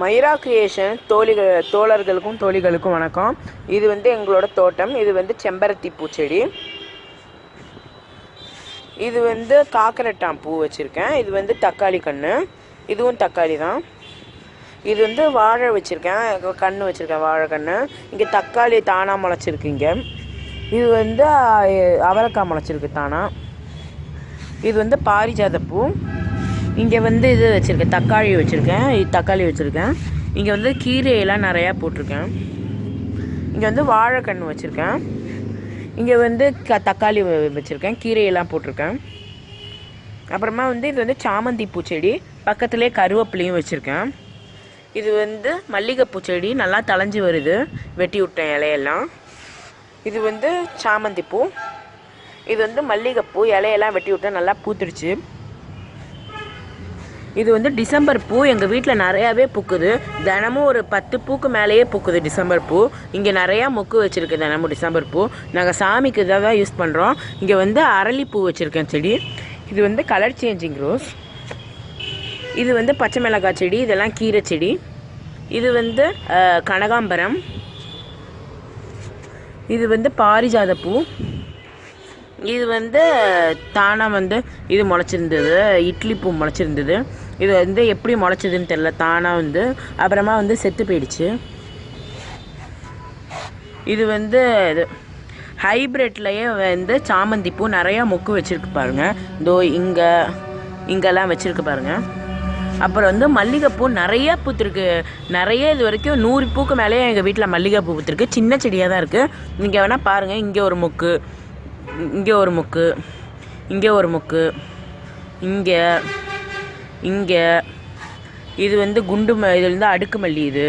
மைரா creation தோழிகள் தோழர்களுக்கும் தோழிகளுக்கும் வணக்கம். இது வந்து எங்களோட தோட்டம். இது வந்து செம்பருத்தி பூச்செடி. இது வந்து காக்கரட்டான் பூ வச்சுருக்கேன். இது வந்து தக்காளி கன்று இதுவும் தக்காளி தான். இது வந்து வாழை வச்சுருக்கேன். கன்று வச்சுருக்கேன் வாழை கன்று இங்கே தக்காளி தானாக முளைச்சிருக்குங்க இது வந்து அவரைக்காய் முளைச்சிருக்கு தானா. இது வந்து பாரிஜாத பூ. இங்கே வந்து இது வச்சுருக்கேன் தக்காளி வச்சுருக்கேன் தக்காளி வச்சுருக்கேன். இங்கே வந்து கீரையெல்லாம் நிறையா போட்டிருக்கேன். இங்கே வந்து வாழைக்கன்று வச்சுருக்கேன். இங்கே வந்து க தக்காளி வச்சுருக்கேன் கீரையெல்லாம் போட்டிருக்கேன். அப்புறமா வந்து இது வந்து சாமந்தி பூச்செடி பக்கத்துலேயே கருவேப்பிலையும் வச்சுருக்கேன். இது வந்து மல்லிகைப்பூ செடி நல்லா தளைஞ்சு வருது வெட்டி விட்டேன் இலையெல்லாம். இது வந்து சாமந்தி பூ. இது வந்து மல்லிகைப்பூ இலையெல்லாம் வெட்டி விட்டேன் நல்லா பூத்துடுச்சு. இது வந்து டிசம்பர் பூ எங்கள் வீட்டில் நிறையாவே பூக்குது. தினமும் ஒரு பத்து பூக்கு மேலேயே பூக்குது டிசம்பர் பூ. இங்கே நிறையா மொக்கு வச்சுருக்கு தினமும் டிசம்பர் பூ. நாங்கள் சாமிக்கு இதாக தான் யூஸ் பண்ணுறோம் இங்கே வந்து அரளிப்பூ வச்சுருக்கேன் செடி. இது வந்து கலர் சேஞ்சிங் ரோஸ் இது வந்து பச்சை மிளகாய் செடி இதெல்லாம் கீரை செடி. இது வந்து கனகாம்பரம். இது வந்து பாரிஜாத பூ. இது வந்து தானாக வந்து இது முளைச்சிருந்தது. இட்லி பூ முளைச்சிருந்தது. இது வந்து எப்படி முளைச்சதுன்னு தெரில தானாக வந்து அப்புறமா வந்து செத்து போயிடுச்சு. இது வந்து இது ஹைப்ரிட்லேயே வந்து சாமந்தி பூ நிறையா மொக்கு வச்சுருக்கு பாருங்கள் இதோ இங்கே இங்கெல்லாம் வச்சுருக்கு பாருங்கள் அப்புறம் வந்து மல்லிகைப்பூ நிறைய பூத்திருக்கு. நிறைய இது வரைக்கும் நூறு பூக்கு மேலேயே எங்கள் வீட்டில் மல்லிகைப்பூ பூத்திருக்கு. சின்ன செடியாக தான் இருக்குது நீங்கள் வேணால் பாருங்கள் இங்கே ஒரு மொக்கு இங்கே ஒரு முக்கு இங்கே ஒரு முக்கு இங்கே இங்கே இது வந்து குண்டு ம இது வந்து அடுக்கு மல்லி இது.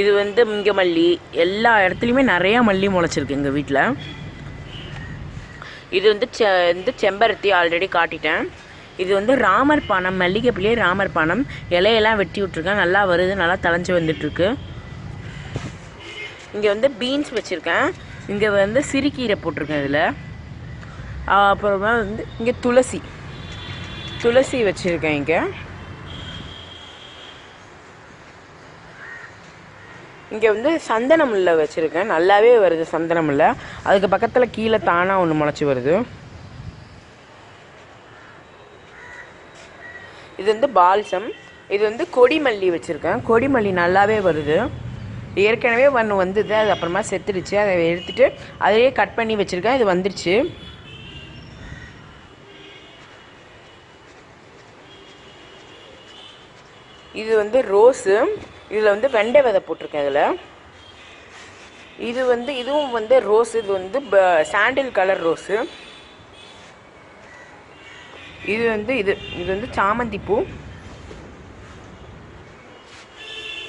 இது வந்து இங்கே மல்லி. எல்லா இடத்துலையுமே நிறையா மல்லி முளைச்சிருக்கு எங்கள் வீட்டில் இது வந்து செ வந்து செம்பருத்தி ஆல்ரெடி காட்டிட்டேன். இது வந்து ராமர் பானம் மல்லிகைப்பிள்ளையே ராமர் பானம். இலையெல்லாம் வெட்டி விட்ருக்கேன் நல்லா வருது நல்லா தளைஞ்சு வந்துட்டுருக்கு. இங்கே வந்து பீன்ஸ் வச்சுருக்கேன். இங்கே வந்து சிறுகீரை போட்டிருக்கேன் இதில். அப்புறமா வந்து இங்கே துளசி. துளசி வச்சுருக்கேன் இங்கே. இங்கே வந்து சந்தன முல்லை வச்சுருக்கேன். நல்லாவே வருது சந்தன முல்லை. அதுக்கு பக்கத்தில் கீழே தானாக ஒன்று முளைச்சி வருது. இது வந்து பால்சம். இது வந்து கொடிமல்லி வச்சுருக்கேன். கொடிமல்லி நல்லாவே வருது. ஏற்கனவே ஒன்று வந்தது அது அப்புறமா செத்துடுச்சு. அதை எடுத்துகிட்டு அதையே கட் பண்ணி வச்சுருக்கேன். இது வந்துருச்சு. இது வந்து ரோஸு. இதில் வந்து வெண்டை விதை போட்டிருக்கேன் இதில். இது வந்து இதுவும் வந்து ரோஸ் இது வந்து சாண்டில் கலர் ரோஸு. இது வந்து இது இது வந்து சாமந்தி பூ.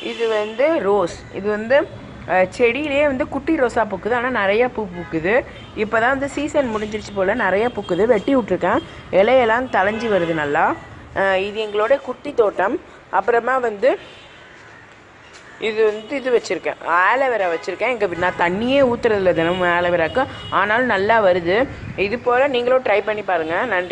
இது வந்து ரோஸ். இது வந்து அஹ், செடியிலே வந்து குட்டி ரோஸாக பூக்குது. ஆனால் நிறையா பூ பூக்குது. இப்போ தான் வந்து சீசன் முடிஞ்சிருச்சு போல் நிறையா பூக்குது. வெட்டி விட்ருக்கேன் இலையெல்லாம் தளைஞ்சி வருது நல்லா. இது எங்களோட குட்டி தோட்டம். அப்புறமா வந்து இது வந்து இது வச்சுருக்கேன். ஆலோவேரா வச்சுருக்கேன். எங்கள் நான் தண்ணியே ஊற்றுறதில்ல தினமும் ஆலோவேராக்கு. ஆனாலும் நல்லா வருது. இது போல் நீங்களும் ட்ரை பண்ணி பாருங்கள் நன்றி.